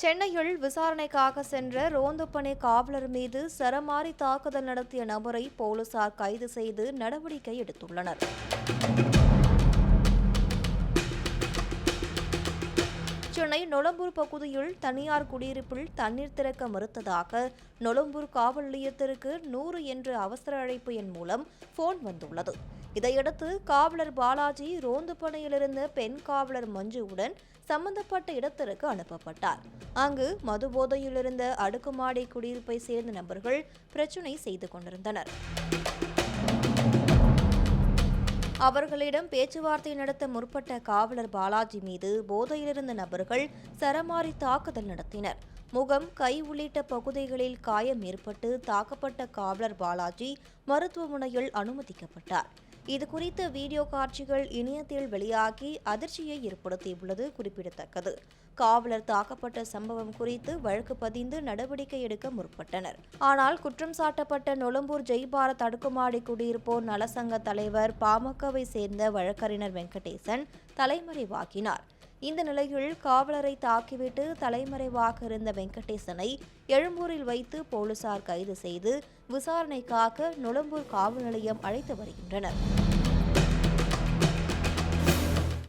சென்னையில் விசாரணைக்காக சென்ற ரோந்துப்பணி காவலர் மீது சரமாரி தாக்குதல் நடத்திய நபரை போலீசார் கைது செய்து நடவடிக்கை எடுத்துள்ளனர். சென்னை நொளம்பூர் பகுதியில் தனியார் குடியிருப்பில் தண்ணீர் திறக்க மறுத்ததாக நொளம்பூர் காவல் நிலையத்திற்கு நூறு என்ற அவசர அழைப்பு எண் மூலம் போன் வந்துள்ளது. இதையடுத்து காவலர் பாலாஜி ரோந்து பணியிலிருந்த பெண் காவலர் மஞ்சுவுடன் சம்பந்தப்பட்ட இடத்திற்கு அனுப்பப்பட்டார். அங்கு மது போதையிலிருந்த அடுக்குமாடி குடியிருப்பை சேர்ந்த நபர்கள் பிரச்சினை செய்து கொண்டிருந்தனர். அவர்களிடம் பேச்சுவார்த்தை நடத்த முற்பட்ட காவலர் பாலாஜி மீது போதையிலிருந்த நபர்கள் சரமாரி தாக்குதல் நடத்தினர். முகம் கை உள்ளிட்ட பகுதிகளில் காயம் ஏற்பட்டு தாக்கப்பட்ட காவலர் பாலாஜி மருத்துவமனையில் அனுமதிக்கப்பட்டார். இதுகுறித்த வீடியோ காட்சிகள் இணையத்தில் வெளியாகி அதிர்ச்சியை ஏற்படுத்தியுள்ளது குறிப்பிடத்தக்கது. காவலர் தாக்கப்பட்ட சம்பவம் குறித்து வழக்கு பதிந்து நடவடிக்கை எடுக்க முற்பட்டனர். ஆனால் குற்றம் சாட்டப்பட்ட நொளம்பூர் ஜெய்பாரத் தடுக்குமாடி குடியிருப்போர் நலசங்க தலைவர் பாமகவை சேர்ந்த வழக்கறிஞர் வெங்கடேசன் தலைமறைவாக்கினார். இந்த நிலையில் காவலரை தாக்கிவிட்டு தலைமறைவாக இருந்த வெங்கடேசனை எழும்பூரில் வைத்து போலீசார் கைது செய்து விசாரணைக்காக நுளம்பூர் காவல் நிலையம் அழைத்து வருகின்றனர்.